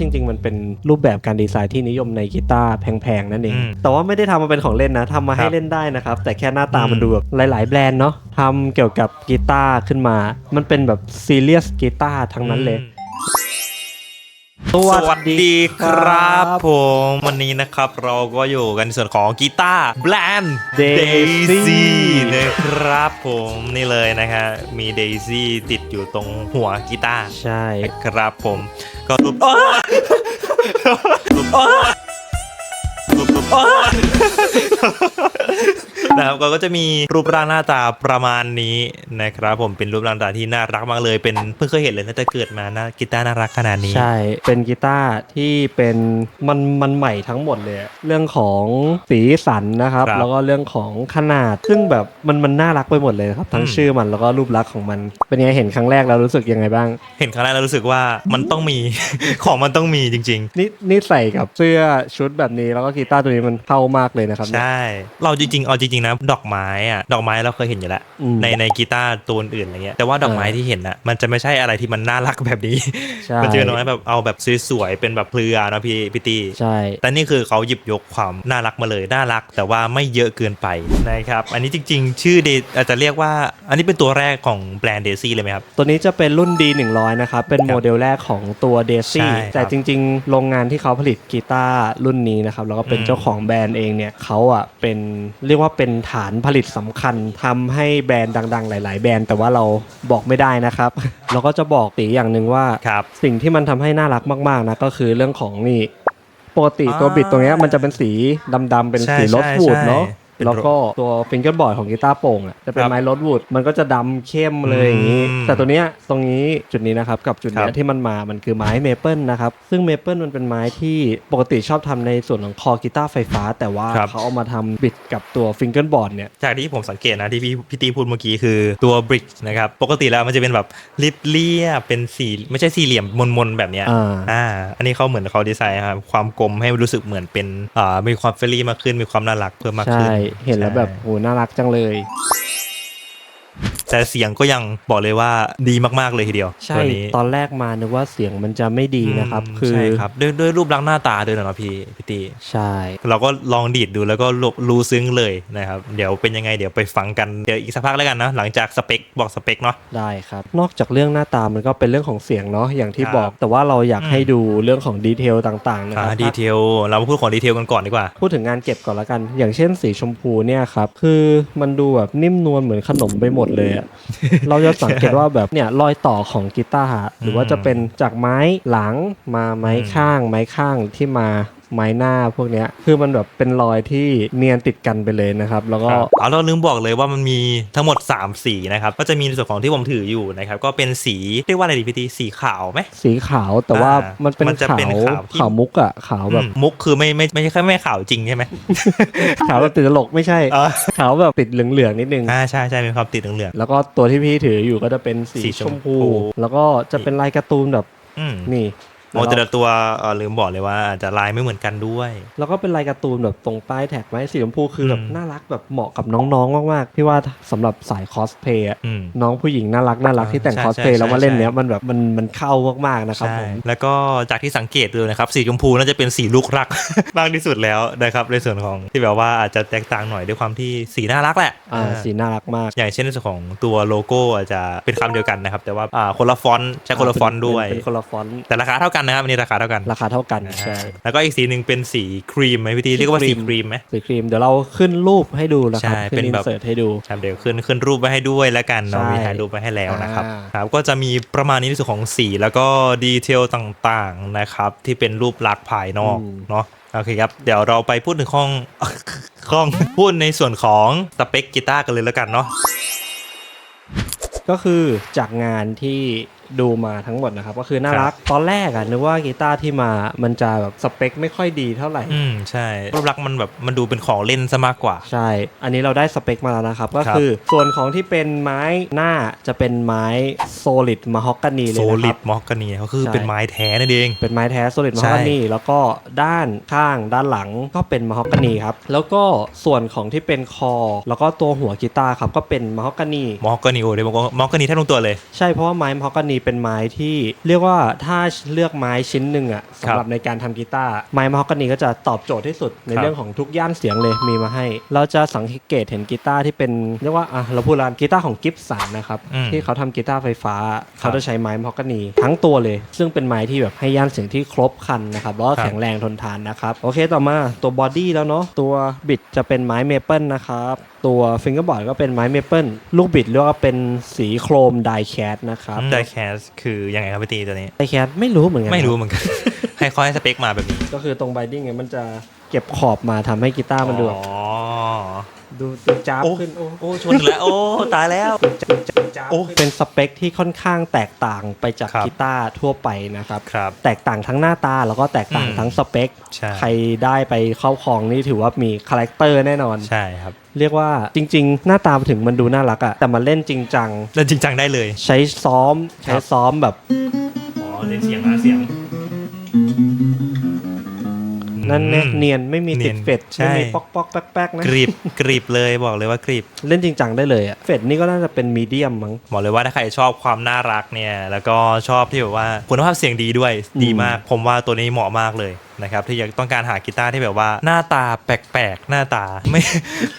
จริง ๆ มันเป็นรูปแบบการดีไซน์ที่นิยมในกีตาร์แพงๆ นั่นเองอืมแต่ว่าไม่ได้ทำมาเป็นของเล่นนะทำมาให้ครับเล่นได้นะครับ แต่แค่หน้าตาอืมมันดูแบบหลาย ๆ แบรนด์เนาะทำเกี่ยวกับกีตาร์ขึ้นมา มันเป็นแบบซีเรียสกีตาร์ทั้งนั้นเลยสวัสดีครับผมวันนี้นะครับเราก็อยู่กันในส่วนของกีตาร์แบรนด์ Daisy นะครับผมนี่เลยนะฮะมีเดซี่ติดอยู่ตรงหัวกีตาร์ใช่ครับผม Cadu. Ah! Ah! Ah! นะครับก็จะมีรูปร่างหน้าตาประมาณนี้นะครับผมเป็นรูปร่างหน้าตาที่น่ารักมากเลยเป็นเพิ่งเคยเห็นเลยนะแต่เกิดมานะกีตาร์น่ารักขนาดนี้ใช่ เป็นกีตาร์ที่เป็นมันมันใหม่ทั้งหมดเลย เรื่องของสีสันนะครับ ครับ แล้วก็เรื่องของขนาด ซึ่งแบบมันมันน่ารักไปหมดเลยครับทั้งอืมชื่อมันแล้วก็รูปลักษณ์ของมัน เป็นยังไงเห็นครั้งแรกแล้วรู้สึกยังไงบ้าง เห็นครั้งแรกแล้วรู้สึกว่ามันต้องมี ของมันต้องมีจริงนี่นี่ใส่กับเสื้อชุดแบบนี้แล้วก็กีตาร์ตัวนี้มันเข้ามากเลยนะครับๆใช่ เราจริงๆ เอาจริงๆนะ ดอกไม้อะดอกไม้เราเคยเห็นอยู่แล้วอืมในในกีตาร์ตัวอื่นอะไรเงี้ยแต่ว่าดอกไม้เออที่เห็นอะมันจะไม่ใช่อะไรที่มันน่ารักแบบนี้ใช่มันจะเป็นน้อยแบบเอาแบบสวยๆเป็นแบบเพลือนะพี่พี่ตีใช่แต่นี่คือเขาหยิบยกความน่ารักมาเลยน่ารัก แต่ว่าไม่เยอะเกินไปนะครับอันนี้จริง ๆ ชื่อเดอาจจะเรียกว่า อันนี้เป็นตัวแรกของแบรนด์เดซี่เลยไหมครับตัวนี้จะเป็นรุ่น D100 นะครับเป็นครับโมเดลแรกของตัว d a i ใช่ซี่ครับแต่จริง ๆ โรงงานที่เขาผลิตกีตาร์รุ่นนี้นะครับแล้วก็เป็นอืมเจ้าของแบรนด์เองเนี่ยเขาอะเป็นเรียกว่าเป็นฐานผลิตสำคัญทำให้แบรนด์ดัง ๆ หลาย ๆ แบรนด์แต่ว่าเราบอกไม่ได้นะครับ เราก็จะบอกตีอย่างหนึ่งว่า ครับ สิ่งที่มันทำให้น่ารักมาก ๆ นะก็คือเรื่องของนี่ปกติอ่าตัวบิดตรงเนี้ยมันจะเป็นสีดำๆเป็นใช่สีรถใช่วูดใช่เนาะเป็น แล้วก็ตัวฟิงเกิลบอร์ดของกีตาร์โปร่งอะจะเป็นครับไม้รถวูดมันก็จะดำเข้มเลยอย่างนี้อืมแต่ตัวเนี้ยตรงนี้จุดนี้นะครับกับจุดเนี้คยรับที่มันมามันคือไม้เมเปิลนะครับซึ่งเมเปิลมันเป็นไม้ที่ปกติชอบทำในส่วนของคอกีตาร์ไฟฟ้า แต่ว่าครับเขาเอามาทำบิดกับตัวฟิงเกิลบอร์ดเนี่ยจากที่ผมสังเกตนะที่พี่พี่ตีพูดเมื่อกี้คือตัวบริกนะครับปกติแล้วมันจะเป็นแบบริบเรียบเป็นสี่ไม่ใช่สี่เหลี่ยมมนๆแบบเนี้ยอ่าอ่าอันนี้เขาเหมือนเขาดีไซน์ครับความกลมให้รู้สึกเหมือนเป็นอ่ามีความเฟรนลี่มากขึ้นมีความน่ารักเพิ่มมากใช่ขึ้นเห็นแล้วแบบใช่โหน่ารักจังเลย แต่เสียงก็ยังบอกเลยว่าดีมากๆเลยทีเดียวใช่ตัวนี้ตอนแรกมานึกว่าเสียงมันจะไม่ดีนะครับมคือใช่ครับด้วยด้วยรูปลักษณ์หน้าตาด้วยนะพี่พี่ตีใช่ เราก็ลองดีดดูแล้วก็รู้รู้ซึ้งเลยนะครับ เดี๋ยวเป็นยังไงเดี๋ยวไปฟังกันเดี๋ยวอีกสักพักแล้วกันนะหลังจากสเปคบอกสเปคเนาะได้ครับ นอกจากเรื่องหน้าตามันก็เป็นเรื่องของเสียงเนาะอย่างที่ครับบอก แต่ว่าเราอยากอืมให้ดูเรื่องของดีเทลต่างๆนะคอ่ารับดีเทลเรามาพูดของดีเทลกันก่อนดีกว่า พูดถึงงานเก็บก่อนละกัน อย่างเช่นสีชมพูเนี่ยครับคือมันดูแบบนิ่มนวลเหมือนขนมไปหมดเลยเราจะสังเกตว่าแบบเนี่ยรอยต่อของกีตาร์หรือว่าจะเป็นจากไม้หลังมาไม้ข้างไม้ข้างที่มา ไม้หน้าพวกเนี้ยคือมันแบบเป็นรอยที่เนียนติดกันไปเลยนะครับ แล้วก็ครับเอาเราลืมบอกเลยว่ามันมีทั้งหมด 3 สีนะครับ ก็จะมีในส่วนของที่ผมถืออยู่นะครับ ก็เป็นสีเรียกว่าอะไรดีพี่ตีสีขาวไหมสีขาวแต่ว่าอ่ามันเป็นมันจะขาวเป็นขาวที่ขาวมุกอะขาวแบบอืมมุกคือไม่ไม่ไม่ใช่แค่ไม่ขาวจริงใช่ไหมขาวแบบติดตลกไม่ใช่อ่าขาวแบบติดเหลืองๆนิดนึงอ่าใช่ใช่มีความติดเหลืองแล้วก็ตัวที่พี่ถืออยู่ก็จะเป็นสีสีชชมมพูพู แล้วก็จะเป็นลายการ์ตูนแบบๆอืมนี่ โอ้แล้วแต่ก็ละตัวเอ่อลืมบอกเลยว่าอาจจะลายไม่เหมือนกันด้วย แล้วก็เป็นลายการ์ตูนแบบตรงป้ายแท็กไม้สีชมพูคือแบบอืม น่ารักแบบเหมาะกับน้องๆมากๆพี่ว่าสำหรับสายคอสเพย์อะอืม น้องผู้หญิงน่ารักน่ารักที่แต่งใช่คอสเพย์ใช่แล้วมาเล่นใช่เนี้ยมันแบบมันมันเข้ามากๆนะครับใช่ผม แล้วก็จากที่สังเกตดูนะครับสีชมพูน่าจะเป็นสีลูกรัก มากที่สุดแล้วนะครับในส่วนของที่แบบว่าอาจจะแตกต่างหน่อยด้วยความที่สีน่ารักแหละอ่าอ่า สีน่ารักมาก อย่างเช่นในส่วนของตัวโลโก้อาจจะเป็นคำเดียวกันนะครับ แต่ว่าอ่าคนละฟอนต์ใช้คนละฟอนต์ด้วย เป็นคนละฟอนต์แต่ราคาเท่ากันนะครับอันนี้ราคาเท่ากันราคาเท่ากันอ่าใช่แล้วก็อีกสีหนึ่งเป็นสีครีมไหมพี่ตีเรียกว่าสีครีมไหมสีครีมเดี๋ยวเราขึ้นรูปให้ดูนะครับใช่ขึ้เป็นนอิแบนบเสิร์ตให้ดูครับเดี๋ยวขึ้นขึ้นรูปไว้ให้ด้วยแล้วกันเนาะใช่มีถ่ายรูปไว้ให้แล้วนะครับอ่าครับก็จะมีประมาณนี้ในส่วนของสีแล้วก็ดีเทลต่างๆนะครับที่เป็นรูปลักษณ์ภายนอกเนาะโอเคครับ เดี๋ยวเราไปพูดถึงห้องห้องพูดในส่วนของสเปคกีตาร์กันเลยแล้วกันเนาะก็คือจากงานที่ ดูมาทั้งหมดนะครับ ก็คือน่ารักตอนแรกอะนึกว่ากีตาร์ที่มามันจะแบบสเปคไม่ค่อยดีเท่าไหร่ อืมใช่รูปลักษณ์มันแบบมันดูเป็นของเล่นซะมากกว่า ใช่ อันนี้เราได้สเปคมาแล้วนะครับ ก็ครับคือส่วนของที่เป็นไม้หน้าจะเป็นไม้ solid mahogany เลโซยนะคลิรัดบ มอกกานีเขาคือใช่ เป็นไม้แท้นั่นเอง เป็นไม้แท้ solid ใช่ mahogany แล้วก็ด้านข้างด้านหลังก็เป็น mahogany ครับแล้วก็ส่วนของที่เป็นคอ แล้วก็ตัวหัวกีตาร์ครับก็เป็น mahogany มอกกานีโอ้เดี๋ยวบอกว่ามอกกานีแทบทุกตัวเลย ใช่เพราะว่าไม้ mahogany นีเป็นไม้ที่เรียกว่าถ้าเลือกไม้ชิ้นหนึ่งอะสำหรับในการทำกีตาร์ไม้มะฮอกกานีก็จะตอบโจทย์ที่สุดในครับเรื่องของทุกย่านเสียงเลยมีมาให้ เราจะสังเกตเห็นกีตาร์ที่เป็นเรียกว่าอะเราพูดร้านกีตาร์ของกิฟสันนะครับอืมที่เขาทำกีตาร์ไฟฟ้า เขาจะใช้ไม้มะฮอกกานีทั้งตัวเลย ซึ่งเป็นไม้ที่แบบให้ย่านเสียงที่ครบครันนะครับแล้วก็ครับแข็งแรงทนทานนะครับโอเคต่อมาตัวบอดี้แล้วเนาะตัวบิดจะเป็นไม้เมเปิลนะครับ ตัวฟิงเกอร์บอร์ดก็เป็นไม้เมเปิลลูกบิดเรียกว่าเป็นสีโครมไดแคสนะครับไดแคสคือยังไงครับพี่ตีตัวนี้ไดแคสไม่รู้เหมือนกันไม่รู้เหมือนกันให้เขาให้สเปคมาแบบนี้ ก็คือตรงไบดิ้งเนี่ยมันจะเก็บขอบมาทำให้กีตาร์มันดูแบบอ๋อ ดูดูจ้าบโอ้ ขึ้นโอ้โอ้ชนแล้ว โอ้ ตายแล้ว จ้าบโอ้ ขึ้น เป็นสเปคที่ค่อนข้างแตกต่างไปจากครับ กีตาร์ทั่วไปนะครับ ครับ แตกต่างทั้งหน้าตาแล้วก็แตกต่างอืมทั้งสเปค ใช่ ใครได้ไปเข้าครองนี่ถือว่ามีคาแรคเตอร์แน่นอน ใช่ครับ เรียกว่าจริง ๆ หน้าตาถึงมันดูน่ารักอะแต่มันเล่นจริงจัง แล้วจริงจังได้เลย ใช้ซ้อม ใช้ครับซ้อมแบบ อ๋อเล่นเสียงนะเสียง นั่นเนี่ยอืมเนียนไม่มีติดเนียนเฟดใช่ไม่มีป๊อกป๊อกแป๊กแป๊กนะกรีบกรีบเลยบอกเลยว่ากรีบเล่นจริงจังได้เลยอะเฟดนี่ก็น่าจะเป็นมีเดียมมั้งบอกเลยว่าถ้าใครชอบความน่ารักเนี่ย แล้วก็ชอบที่แบบว่าคุณภาพเสียงดีด้วยอืมดีมาก ผมว่าตัวนี้เหมาะมากเลยนะครับที่อยากต้องการหากีตาร์ที่แบบว่าหน้าตาแปลกๆ หน้าตาไม่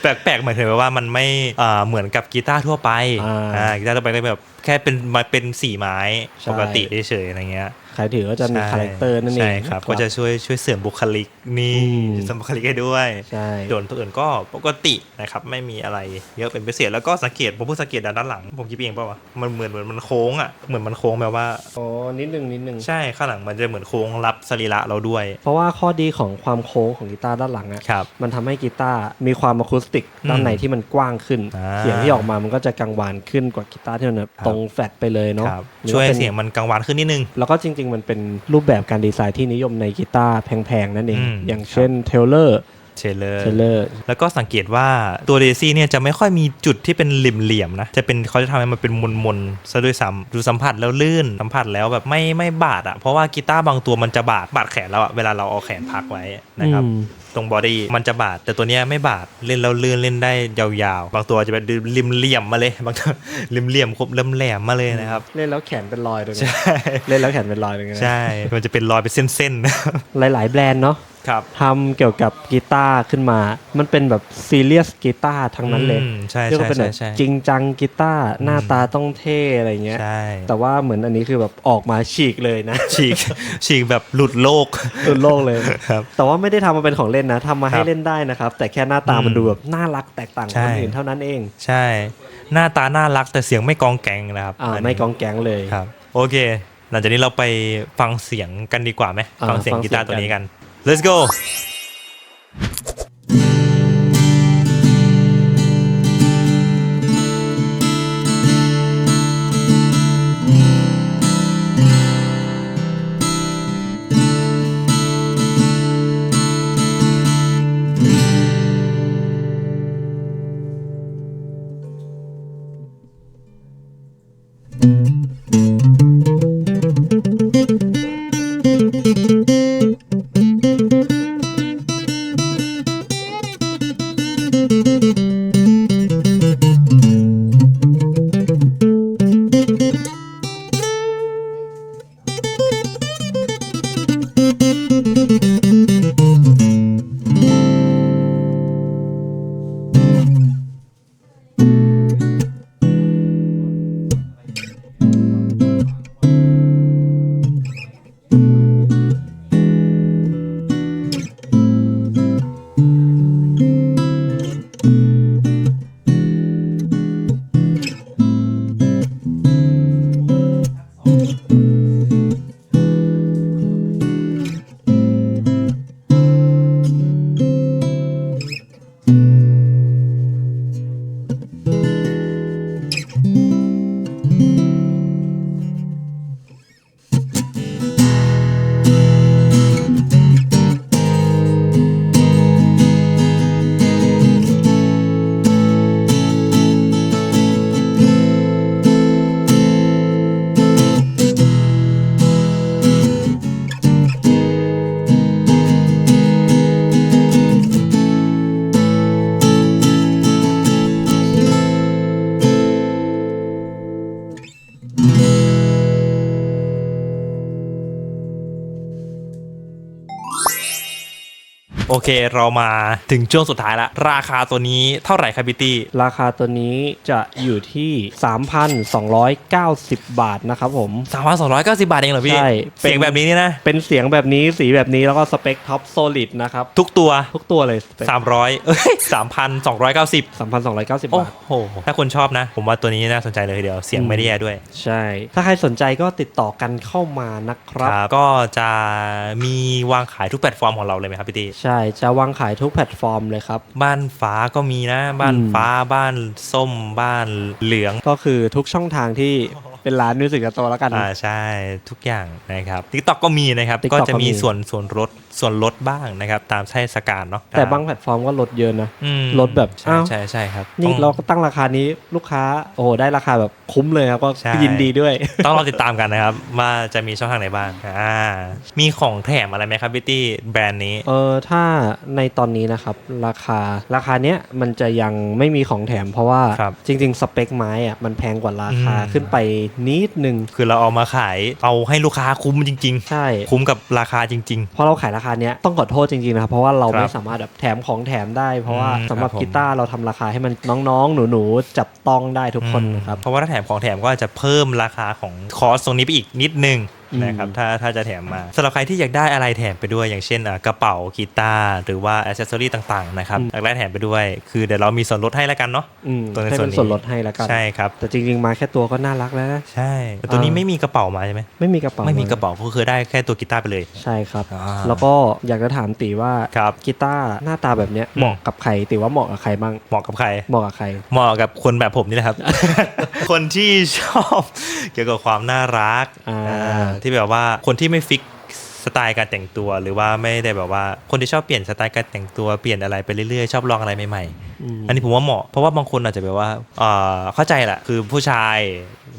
แปลกๆหมายถึงว่ามันไม่อ่าเหมือนกับกีตาร์ทั่วไปอ่าอ่ากีตาร์ทั่วไปก็แบบแค่เป็นมาเป็นสีไม้ใช่ปกติเฉยๆอะไรเงี้ย ใครถือก็จะมีใช่คาแรคเตอร์นั่นเองใช่ครับ ก็จะช่วยช่วยเสริมบุคลิกนี่อืมเสริมบุคลิกให้ด้วยใช่ส่วนตัวอื่นก็ปกตินะครับไม่มีอะไรเยอะเป็นพิเศษแล้วก็สังเกตผมเพิ่งสังเกตด้านหลัง ผมคิดเองเปล่าวะมันเหมือนเหมือนมันโค้งอะเหมือนมันโค้งแบบว่าอ๋อนิดนึงนิดนึงใช่ข้างหลังมันจะเหมือนโค้งรับสรีระเราด้วย เพราะว่าข้อดีของความโค้งของกีตาร์ด้านหลังอะครับมันทำให้กีตาร์มีความอะคูสติกด้านในที่มันกว้างขึ้นอ่าเสียงที่ออกมามันก็จะกังวานขึ้นกว่ากีตาร์ที่มันแบบครับตรงแฟลตไปเลยเนาะครับหรือช่วยว่าป็นเสียงมันกังวานขึ้นนิดนึงแล้วก็จริงๆ มันเป็นรูปแบบการดีไซน์ที่นิยมในกีตาร์แพงๆ นั่นเองอืมอย่างเช่นเทเลอร์ เชลเลอร์เทเลอร์แล้วก็สังเกตว่าตัวเดซี่เนี่ยจะไม่ค่อยมีจุดที่เป็นเหลี่ยมๆนะ จะเป็นเขาจะทำให้มันเป็นมนๆซะด้วยซ้ำดูสัมผัสแล้วลื่นสัมผัสแล้วแบบไม่ไม่บาดอะเพราะว่ากีตาร์บางตัวมันจะบาดบาดแขนเราอะเวลาเราเอาแขนพักไว้นะครับอืมตรงบอดี้มันจะบาด แต่ตัวเนี้ยไม่บาดเล่นแล้วลื่นเล่นได้ยาวๆ บางตัวจะเป็นริมเหลี่ยมมาเลยบางตัวริมเหลี่ยมครบเริ่มแหลมมาเลยนะครับ เล่นแล้วแขนเป็นรอยตรงนี้ใช่เล่นแล้วแขนเป็นรอยตรงนี้นะใช่ มันจะเป็นรอยเป็นเส้นๆหลายๆแบรนด์เนาะครับ ทำเกี่ยวกับกีตาร์ขึ้นมา มันเป็นแบบซีเรียสกีตาร์ทั้งนั้นเลยอืมใช่เรียกใช่ว่าเป็นใช่แบบใช่จริงจังกีตาร์หน้าตาต้องเท่อะไรเงี้ยใช่แต่ว่าเหมือนอันนี้คือแบบออกมาฉีกเลยนะ ฉีกฉีกแบบหลุดโลกตุนโลกเลยครับแต่ว่าไม่ได้ทำมาเป็นของเล่นนะทำมาคให้รับเล่นได้นะครับ แต่แค่หน้าตาอืมมันดูแบบน่ารักแตกต่างจากใช่คนอื่นเท่านั้นเอง ใช่ หน้าตาน่ารักแต่เสียงไม่กองแกงนะครับอ่านนี้ไม่กองแก๊งเลยครับ โอเคหลังจากนี้เราไปฟังเสียงกันดีกว่าไหมอ่าฟังเสียงฟังเสียงกีตาร์ตัวนี้กักันน let's go โอเคเรามาถึงช่วงสุดท้ายละราคาตัวนี้เท่าไหร่ครับพี่ตี้ ราคาตัวนี้จะอยู่ที่ 3,290 บาทนะครับผมสามพันสองร้อยเก้าสิบาทเองเหรอพี่ใช่เป็น เสียงแบบนี้นี่นะ เป็นเสียงแบบนี้สีแบบนี้แล้วก็สเปคท็อปโซลิดนะครับ ทุกตัว ทุกตัวเลยสามร้อยเอ้ยสามพันสองร้อยเก้าสิบ3,290 โอ้บาท โห ถ้าคนชอบนะ ผมว่าตัวนี้น่าสนใจเลยทีเดียว เสียงไม่ได้แย่ด้วย ใช่ ถ้าใครสนใจก็ติดต่อกันเข้ามานะครับ ก็จะมีวางขายทุกแพลตฟอร์มของเราเลยไหมครับพี่ตี้ใช่จะวางขายทุกแพลตฟอร์มเลยครับ บ้านฟ้าก็มีนะ บ้านอืมฟ้าบ้านส้มบ้านเหลือง ก็คือทุกช่องทางที่เป็นร้านมิวสิกสโตร์แล้วกันอ่าใช่ทุกอย่างนะครับ TikTok ก็มีนะครับ TikTok ก็จะมีก็มีส่วนส่วนลด ส่วนลดบ้างนะครับ ตามเทศกาลเนาะแต่บางแพลตฟอร์มก็ลดเยอะนะอืมลดแบบใช่อ้าวใช่ใช่ครับนี่ต้องเราก็ตั้งราคานี้ลูกค้าโอ้โหได้ราคาแบบคุ้มเลยครับก็ใช่ยินดีด้วย ต้องรอติดตามกันนะครับ ว่าจะมีช่องทางไหนบ้างอ่ามีของแถมอะไรไหมครับพี่ตี้แบรนด์นี้เออถ้าในตอนนี้นะครับราคาราคาเนี้ยมันจะยังไม่มีของแถม เพราะว่าครับจริง ๆ สเปคไม้อะมันแพงกว่าราคาอืมขึ้นไปนิดนึงคือเราเอามาขายเอาให้ลูกค้าคุ้มจริงใช่ๆคุ้มกับราคาจริงเพราะเราขายราคาเนี้ยต้องขอโทษจริงๆนะครับเพราะว่าเราครับไม่สามารถแบบแถมของแถมได้ เพราะว่าอืมสำหรับครับผมกีตาร์เราทำราคาให้มันน้องๆ หนูๆจับต้องได้ทุกคนนะครับเพราะว่าถ้าแถมของแถมก็อาจจะเพิ่มราคาของคอสตรงนี้ไปอีกนิดนึงอืม นะครับถ้าถ้าจะแถมมาสำหรับใครที่อยากได้อะไรแถมไปด้วย อย่างเช่นอะกระเป๋ากีตาร์หรือว่าอ c เซสซอรี่ต่างๆนะครับอยากได้แถมไปด้วย คือเดี๋ยวเรามีส่วนลดให้แล้วกันเนาะอืมตัวในให้ส่วนเป็นนี้ส่วนลดให้แล้วกันใช่ครับแต่จริงๆมาแค่ตัวก็น่ารักแล้วนะใช่แต่ตัวนี้อ่าไม่มีกระเป๋ามาใช่ไหมไม่มีกระเป๋าไม่มีกระเป๋าก็คือได้แค่ตัวกีตาร์ไปเลย ใช่ครับอ่าแล้วก็อยากจะถามตีว่าครับกีตาร์หน้าตาแบบเนี้ยอืมเหมาะกับใครตีว่าเหมาะกับใครบ้างเหมาะกับใครเหมาะกับใครเหมาะกับคนแบบผมนี่แหละครับ คนที่ชอบเกี่ยวกับความน่ารักอ่าอ่าที่แบบว่าคนที่ไม่ฟิกสไตล์การแต่งตัวหรือว่าไม่ได้แบบว่าคนที่ชอบเปลี่ยนสไตล์การแต่งตัวเปลี่ยนอะไรไปเรื่อยๆ ชอบลองอะไรใหม่ๆอืมอันนี้ผมว่าเหมาะเพราะว่าบางคนอาจจะแบบว่าเอ่อเข้าใจแหละคือผู้ชาย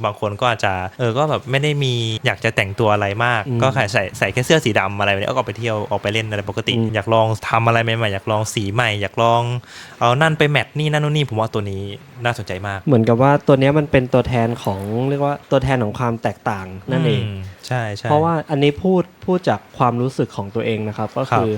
บางคนก็อาจจะเออก็แบบไม่ได้มีอยากจะแต่งตัวอะไรมากอืมก็แค่ใส่ใส่แค่เสื้อสีดำอะไรแบบนี้ก็ออกไปเที่ยวออกไปเล่นอะไรปกติอืมอยากลองทำอะไรใหม่ๆอยากลองสีใหม่ อยากลองเอานั่นไปแมทนี่นั่นนู่นนี่ผมว่าตัวนี้น่าสนใจมาก เหมือนกับว่าตัวเนี้ยมันเป็นตัวแทนของเรียกว่าตัวแทนของความแตกต่างนั่นเองม ใช่ใช่เพราะว่าอันนี้พูดพูดจากความรู้สึกของตัวเองนะครับ ก็คือ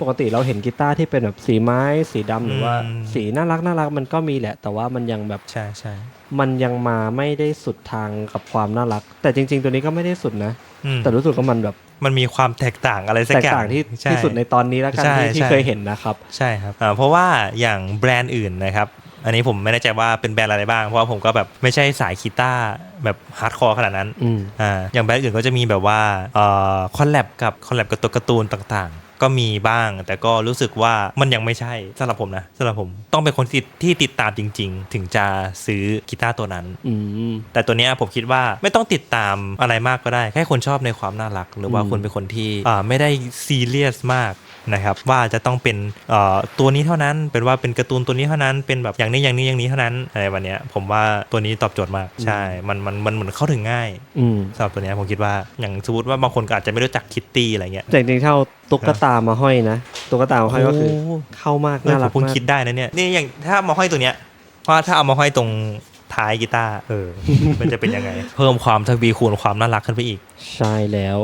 ปกติเราเห็นกีตาร์ที่เป็นแบบสีไม้ สีดำหรือว่าอืมสีน่ารักน่ารักมันก็มีแหละ แต่ว่ามันยังแบบใช่ใช่มันยังมาไม่ได้สุดทางกับความน่ารัก แต่จริง ๆ ตัวนี้ก็ไม่ได้สุดนะอืมแต่รู้สึกว่ามันแบบมันมีความแตกต่างอะไรสักแตกอย่างต่างที่ช่ที่สุดในตอนนี้แล้วกันใช่ที่ที่ใช่เคยเห็นนะครับ ใช่ครับอ่าเพราะว่าอย่างแบรนด์อื่นนะครับ อันนี้ผมไม่แน่ใจว่าเป็นแบรนด์อะไรบ้าง เพราะว่าผมก็แบบไม่ใช่สายกีตาร์แบบฮาร์ดคอร์ขนาดนั้นอืมอ่าอย่างแบรนด์อื่นก็จะมีแบบว่าเอ่อคอลแลบกับคอลแลบกับตัวการ์ตูนต่างๆ ก็มีบ้าง แต่ก็รู้สึกว่ามันยังไม่ใช่สำหรับผมนะสำหรับผมต้องเป็นคนที่ที่ติดตามจริง ๆ ถึงจะซื้อกีตาร์ตัวนั้นอืมแต่ตัวเนี้ยผมคิดว่าไม่ต้องติดตามอะไรมากก็ได้ แค่คนชอบในความน่ารัก หรือว่าอืมคนเป็นคนที่อ่าไม่ได้ซีเรียสมาก นะครับว่าจะต้องเป็นเอ่อตัวนี้เท่านั้นเป็นว่าเป็นการ์ตูนตัวนี้เท่านั้นเป็นแบบอย่างนี้อย่างนี้อย่างนี้เท่านั้นอะไรวันเนี้ยผมว่าตัวนี้ตอบโจทย์มากใช่ มันมันมันเหมือนเข้าถึงง่ายอืมสำหรับตัวเนี้ยผมคิดว่าอย่างสมมติว่าบางคนก็อาจจะไม่รู้จักคิตตี้อะไรเงี้ยแต่จริงๆถ้าเอาตุ๊กตามาห้อยนะตุ๊กตามาห้อยก็คือโเข้ามากเออน่าผรัมกเพิ่งมากคิดได้นะเนี่ยนี่อย่างถ้ามาห้อยตัวเนี้ยเพราะว่าถ้าเอามาห้อยตรงท้ายกีตาร์เออ มันจะเป็นยังไง เพิ่มความทวีคูณความน่ารักขึ้นไปอีก ใช่แล้ว